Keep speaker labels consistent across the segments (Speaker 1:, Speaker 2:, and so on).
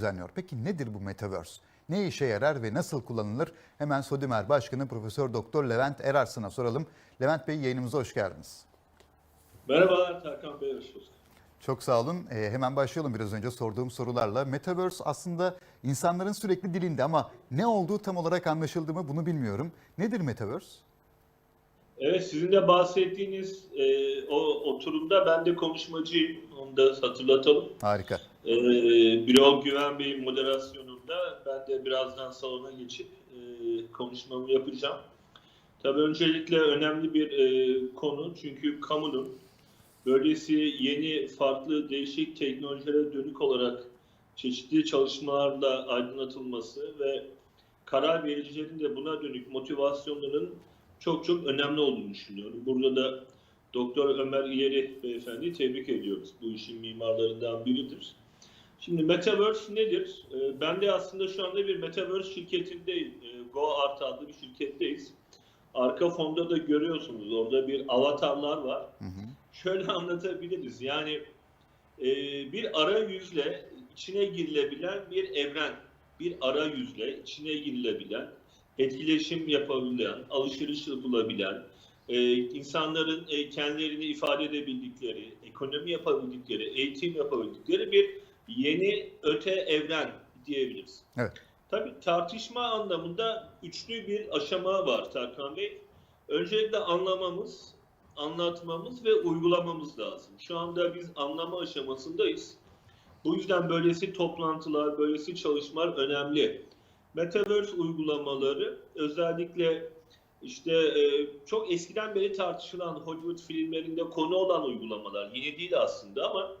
Speaker 1: düzenliyor. Peki nedir bu Metaverse? Ne işe yarar ve nasıl kullanılır? Hemen Sodimer Başkanı Profesör Doktor Levent Erarsın'a soralım. Levent Bey yayınımıza hoş geldiniz.
Speaker 2: Merhabalar Tarkan Bey, hoş bulduk.
Speaker 1: Çok sağ olun. Ee, hemen başlayalım biraz önce sorduğum sorularla. Metaverse aslında insanların sürekli dilinde ama ne olduğu tam olarak anlaşıldı mı bunu bilmiyorum. Nedir Metaverse?
Speaker 2: Evet, sizin de bahsettiğiniz e, o oturumda ben de konuşmacıyım, onu da hatırlatalım.
Speaker 1: Harika.
Speaker 2: E, Birol Güven Bey'in moderasyonunda ben de birazdan salona geçip e, konuşmamı yapacağım. Tabii öncelikle önemli bir e, konu çünkü kamunun böylesi yeni, farklı, değişik teknolojilere dönük olarak çeşitli çalışmalarla aydınlatılması ve karar vericilerin de buna dönük motivasyonlarının çok çok önemli olduğunu düşünüyorum. Burada da Doktor Ömer İleri beyefendi tebrik ediyoruz. Bu işin mimarlarından biridir. Şimdi Metaverse nedir? Ee, Ben de aslında şu anda bir Metaverse şirketindeyim. Ee, GoArt adlı bir şirketteyiz. Arka fonda da görüyorsunuz orada bir avatarlar var.
Speaker 1: Hı hı.
Speaker 2: Şöyle anlatabiliriz. Yani e, bir arayüzle içine girilebilen bir evren, bir arayüzle içine girilebilen, etkileşim yapabilen, alışveriş yapılabilen, e, insanların e, kendilerini ifade edebildikleri, ekonomi yapabildikleri, eğitim yapabildikleri bir yeni öte evren diyebiliriz.
Speaker 1: Evet.
Speaker 2: Tabii tartışma anlamında üçlü bir aşama var Tarkan Bey. Öncelikle anlamamız, anlatmamız ve uygulamamız lazım. Şu anda biz anlama aşamasındayız. Bu yüzden böylesi toplantılar, böylesi çalışmalar önemli. Metaverse uygulamaları özellikle işte e, çok eskiden beri tartışılan Hollywood filmlerinde konu olan uygulamalar. Yeni değil aslında ama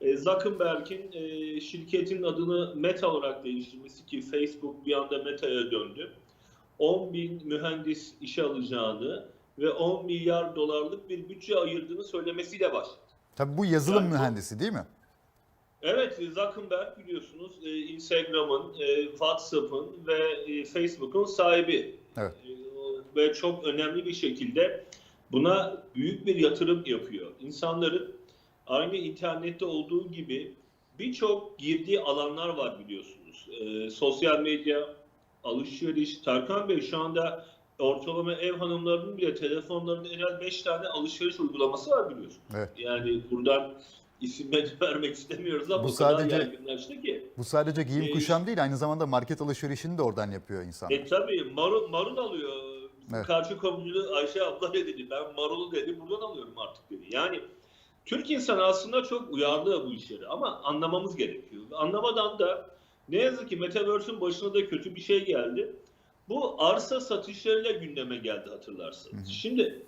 Speaker 2: Zuckerberg'in e, şirketin adını Meta olarak değiştirmesi ki Facebook bir anda Meta'ya döndü. 10 bin mühendis işe alacağını ve 10 milyar dolarlık bir bütçe ayırdığını söylemesiyle başladı.
Speaker 1: Tabii bu yazılım
Speaker 2: Yani
Speaker 1: mühendisi değil mi?
Speaker 2: Evet, Zuckerberg biliyorsunuz e, Instagram'ın, e, WhatsApp'ın ve e, Facebook'un sahibi.
Speaker 1: Evet.
Speaker 2: E, Ve çok önemli bir şekilde buna büyük bir yatırım yapıyor. İnsanların aynı internette olduğu gibi birçok girdiği alanlar var biliyorsunuz. E, Sosyal medya, alışveriş. Tarkan Bey şu anda ortalama ev hanımlarının bile telefonlarında en az 5 tane alışveriş uygulaması var biliyorsunuz.
Speaker 1: Evet.
Speaker 2: Yani buradan isim vermek istemiyoruz ama
Speaker 1: Bu sadece-
Speaker 2: ki.
Speaker 1: Bu sadece giyim
Speaker 2: E,
Speaker 1: kuşam değil aynı zamanda market alışverişini de oradan yapıyor insanlar.
Speaker 2: E tabii marul, marul alıyor.
Speaker 1: Evet.
Speaker 2: Karşı komşu Ayşe abla dedi? Ben marulu dedi buradan alıyorum artık dedi. Yani Türk insanı aslında çok uyarlı bu işleri ama anlamamız gerekiyor. Anlamadan da ne yazık ki Metaverse'ün başına da kötü bir şey geldi. Bu arsa satışlarıyla gündeme geldi hatırlarsanız.
Speaker 1: Hı hı.
Speaker 2: Şimdi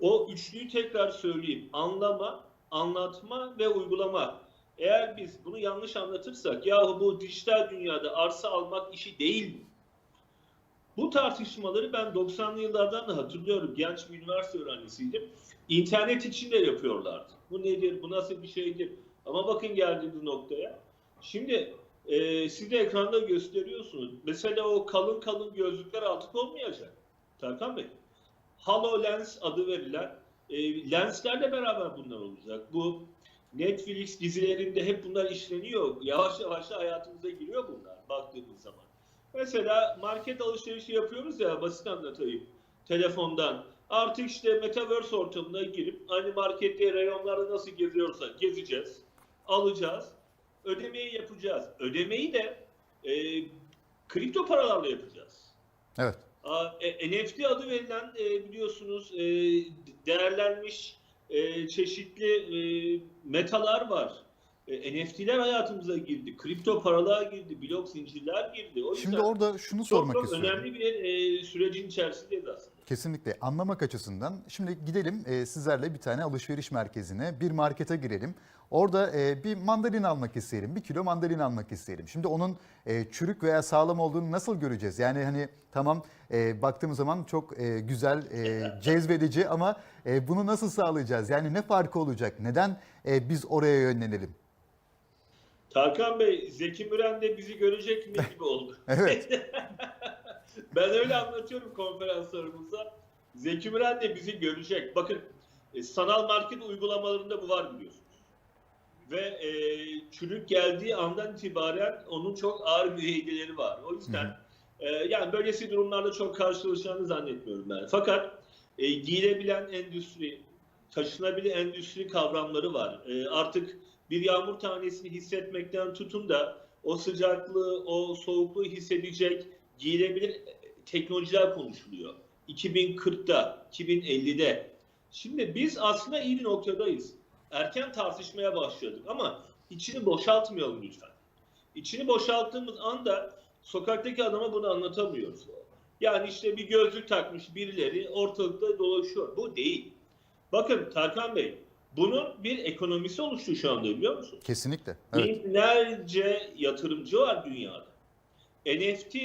Speaker 2: o üçlüyü tekrar söyleyeyim. Anlama, anlatma ve uygulama. Eğer biz bunu yanlış anlatırsak yahu bu dijital dünyada arsa almak işi değil mi? Bu tartışmaları ben 90'lı yıllardan da hatırlıyorum. Genç bir üniversite öğrencisiydim. İnternet için de yapıyorlardı. Bu nedir, bu nasıl bir şeydir? Ama bakın geldiğimiz noktaya. Şimdi e, siz de ekranda gösteriyorsunuz. Mesela o kalın kalın gözlükler artık olmayacak. Tarkan Bey. HoloLens adı verilen e, lenslerle beraber bunlar olacak. Bu Netflix dizilerinde hep bunlar işleniyor. Yavaş yavaş hayatımıza giriyor bunlar baktığımız zaman. Mesela market alışverişi yapıyoruz ya basit anlatayım telefondan. Artık işte Metaverse ortamına girip aynı markette reyonlarda nasıl geziyorsak gezeceğiz, alacağız, ödemeyi yapacağız. Ödemeyi de e, kripto paralarla yapacağız.
Speaker 1: Evet.
Speaker 2: E, NFT adı verilen e, biliyorsunuz e, değerlenmiş e, çeşitli e, metalar var. E, NFT'ler hayatımıza girdi, kripto paralar girdi, blok zincirler girdi. O
Speaker 1: Şimdi orada şunu
Speaker 2: çok
Speaker 1: sormak
Speaker 2: çok
Speaker 1: istiyorum.
Speaker 2: önemli bir e, sürecin içerisindeyiz aslında.
Speaker 1: Kesinlikle anlamak açısından. Şimdi gidelim e, sizlerle bir tane alışveriş merkezine, bir markete girelim. Orada e, bir mandalin almak isteyelim, bir kilo mandalin almak isteyelim. Şimdi onun e, çürük veya sağlam olduğunu nasıl göreceğiz? Yani hani tamam e, baktığımız zaman çok e, güzel, e, cezbedici ama e, bunu nasıl sağlayacağız? Yani ne farkı olacak? Neden e, biz oraya yönlenelim?
Speaker 2: Tarkan Bey, Zeki Müren de bizi görecek mi gibi oldu.
Speaker 1: Evet.
Speaker 2: ben öyle anlatıyorum konferanslarımızda. Zeki Müren de bizi görecek. Bakın e, sanal market uygulamalarında bu var biliyorsunuz. ve e, çürük geldiği andan itibaren onun çok ağır müeyyideleri var. O yüzden e, yani böylesi durumlarla çok karşılaşacağını zannetmiyorum ben. Fakat e, giyilebilen endüstri, taşınabilir endüstri kavramları var. E, artık bir yağmur tanesini hissetmekten tutun da o sıcaklığı, o soğukluğu hissedecek giyilebilir teknolojiler konuşuluyor. 2040'da, 2050'de. Şimdi biz aslında iyi bir noktadayız. Erken tartışmaya başladık ama içini boşaltmayalım lütfen. İçini boşalttığımız anda sokaktaki adama bunu anlatamıyoruz. Yani işte bir gözlük takmış birileri ortalıkta dolaşıyor. Bu değil. Bakın Tarkan Bey, bunun bir ekonomisi oluştu şu anda biliyor musunuz?
Speaker 1: Kesinlikle. Evet.
Speaker 2: Binlerce yatırımcı var dünyada. NFT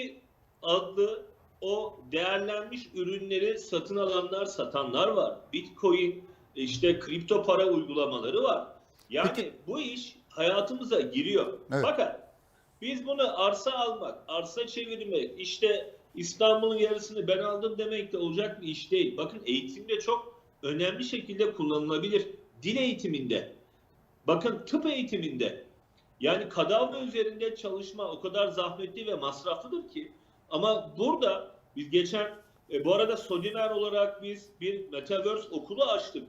Speaker 2: adlı o değerlenmiş ürünleri satın alanlar, satanlar var. Bitcoin, işte kripto para uygulamaları var. Yani
Speaker 1: Peki-
Speaker 2: bu iş hayatımıza giriyor.
Speaker 1: Evet.
Speaker 2: Fakat biz bunu arsa almak, arsa çevirmek, işte İstanbul'un yarısını ben aldım demek de olacak bir iş değil. Bakın eğitimde çok önemli şekilde kullanılabilir. Dil eğitiminde, bakın tıp eğitiminde, yani kadavra üzerinde çalışma o kadar zahmetli ve masraflıdır ki. Ama burada biz geçen, e, bu arada Solimer olarak biz bir Metaverse okulu açtık.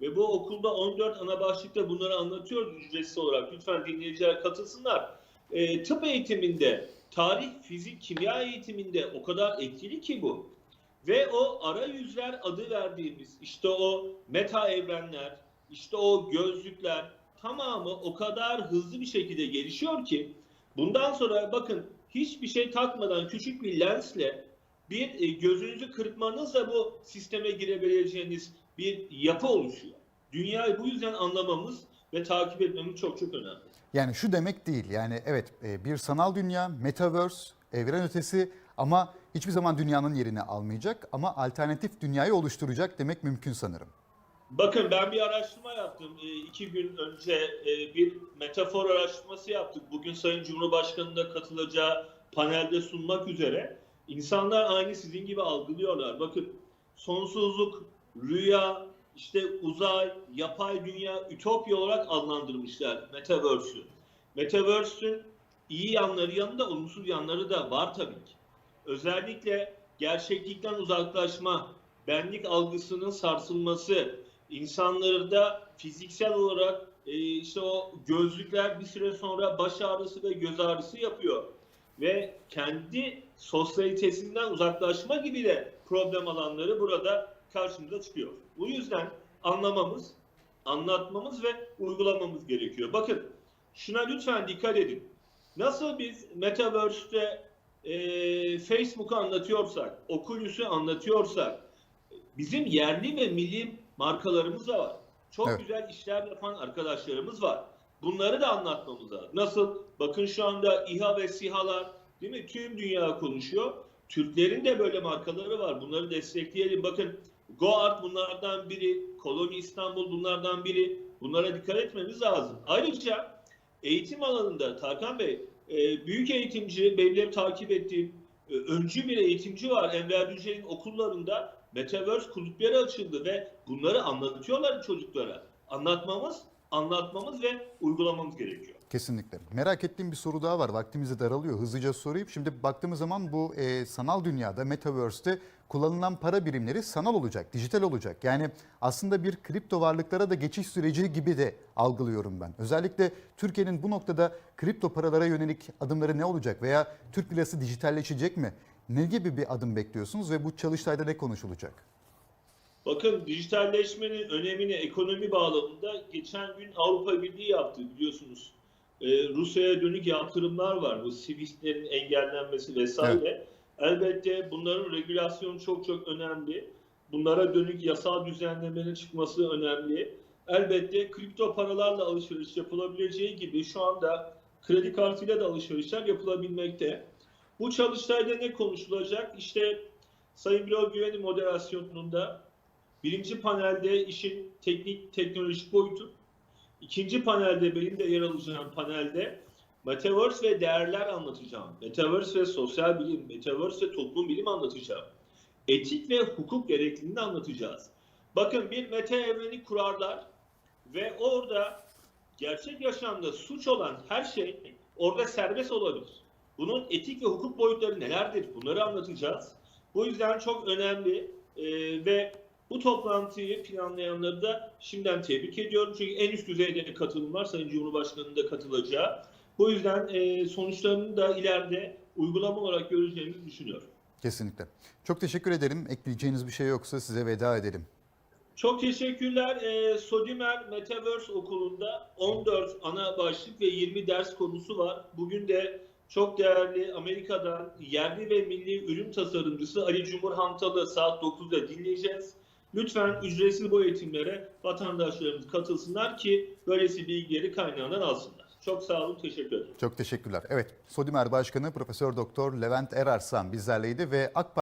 Speaker 2: Ve bu okulda 14 ana başlıkta bunları anlatıyoruz ücretsiz olarak. Lütfen dinleyiciler katılsınlar. E, tıp eğitiminde, tarih, fizik, kimya eğitiminde o kadar etkili ki bu. Ve o arayüzler adı verdiğimiz işte o meta evrenler, işte o gözlükler tamamı o kadar hızlı bir şekilde gelişiyor ki bundan sonra bakın hiçbir şey takmadan küçük bir lensle bir e, gözünüzü kırpmanızla bu sisteme girebileceğiniz bir yapı oluşuyor. Dünyayı bu yüzden anlamamız ve takip etmemiz çok çok önemli.
Speaker 1: Yani şu demek değil. Yani evet e, bir sanal dünya, metaverse, evren ötesi ama hiçbir zaman dünyanın yerini almayacak ama alternatif dünyayı oluşturacak demek mümkün sanırım.
Speaker 2: Bakın ben bir araştırma yaptım. E, iki gün önce e, bir metafor araştırması yaptık. Bugün Sayın Cumhurbaşkanı'nın katılacağı panelde sunmak üzere. İnsanlar aynı sizin gibi algılıyorlar. Bakın sonsuzluk, rüya, işte uzay, yapay dünya, ütopya olarak adlandırmışlar Metaverse'ü. Metaverse'ün iyi yanları yanında olumsuz yanları da var tabii ki. Özellikle gerçeklikten uzaklaşma, benlik algısının sarsılması, insanlarda fiziksel olarak e, işte o gözlükler bir süre sonra baş ağrısı ve göz ağrısı yapıyor. Ve kendi sosyalitesinden uzaklaşma gibi de problem alanları burada karşımıza çıkıyor. Bu yüzden anlamamız, anlatmamız ve uygulamamız gerekiyor. Bakın şuna lütfen dikkat edin. Nasıl biz Metaverse'te e, Facebook'u anlatıyorsak, Oculus'u anlatıyorsak, bizim yerli ve milli markalarımız da var. Çok
Speaker 1: Evet.
Speaker 2: güzel işler yapan arkadaşlarımız var. Bunları da anlatmamız lazım. Nasıl? Bakın şu anda İHA ve SİHA'lar değil mi? Tüm dünya konuşuyor. Türklerin de böyle markaları var. Bunları destekleyelim. Bakın GoArt bunlardan biri. Koloni İstanbul bunlardan biri. Bunlara dikkat etmemiz lazım. Ayrıca eğitim alanında Tarkan Bey e, büyük eğitimci, benim takip ettiğim e, öncü bir eğitimci var. Enver Yücel'in okullarında Metaverse kulüpleri açıldı ve bunları anlatıyorlar çocuklara. Anlatmamız, anlatmamız ve uygulamamız gerekiyor.
Speaker 1: Kesinlikle. Merak ettiğim bir soru daha var. Vaktimiz de daralıyor. Hızlıca sorayım. Şimdi baktığımız zaman bu e, sanal dünyada, metaverse'te kullanılan para birimleri sanal olacak, dijital olacak. Yani aslında bir kripto varlıklara da geçiş süreci gibi de algılıyorum ben. Özellikle Türkiye'nin bu noktada kripto paralara yönelik adımları ne olacak veya Türk lirası dijitalleşecek mi? Ne gibi bir adım bekliyorsunuz ve bu çalıştayda ne konuşulacak?
Speaker 2: Bakın dijitalleşmenin önemini ekonomi bağlamında geçen gün Avrupa Birliği yaptı biliyorsunuz. Ee, Rusya'ya dönük yatırımlar var. Bu Swift'lerin engellenmesi vesaire. Elbette bunların regülasyonu çok çok önemli. Bunlara dönük yasal düzenlemenin çıkması önemli. Elbette kripto paralarla alışveriş yapılabileceği gibi şu anda kredi kartıyla da alışverişler yapılabilmekte. Bu çalıştayda ne konuşulacak? İşte Sayın Birol Güven'in moderasyonunda birinci panelde işin teknik teknolojik boyutu, ikinci panelde benim de yer alacağım panelde Metaverse ve değerler anlatacağım. Metaverse ve sosyal bilim, Metaverse ve toplum bilim anlatacağım. Etik ve hukuk gerekliliğini anlatacağız. Bakın bir meta evreni kurarlar ve orada gerçek yaşamda suç olan her şey orada serbest olabilir. Bunun etik ve hukuk boyutları nelerdir? Bunları anlatacağız. Bu yüzden çok önemli e, ve bu toplantıyı planlayanları da şimdiden tebrik ediyorum. Çünkü en üst düzeyde katılım var. Sayın Cumhurbaşkanı'nın da katılacağı. Bu yüzden e, sonuçlarını da ileride uygulama olarak göreceğimizi düşünüyorum.
Speaker 1: Kesinlikle. Çok teşekkür ederim. Ekleyeceğiniz bir şey yoksa size veda edelim.
Speaker 2: Çok teşekkürler. Ee, Sodimer Metaverse Okulu'nda 14 ana başlık ve 20 ders konusu var. Bugün de çok değerli Amerika'dan yerli ve milli ürün tasarımcısı Ali Cumhur Hantalı saat 9'da dinleyeceğiz. Lütfen ücretsiz bu eğitimlere vatandaşlarımız katılsınlar ki böylesi bilgileri kaynağından alsınlar. Çok sağ olun, teşekkür ederim.
Speaker 1: Çok teşekkürler. Evet, Sodimer Başkanı Profesör Doktor Levent Erarsan bizlerleydi ve AK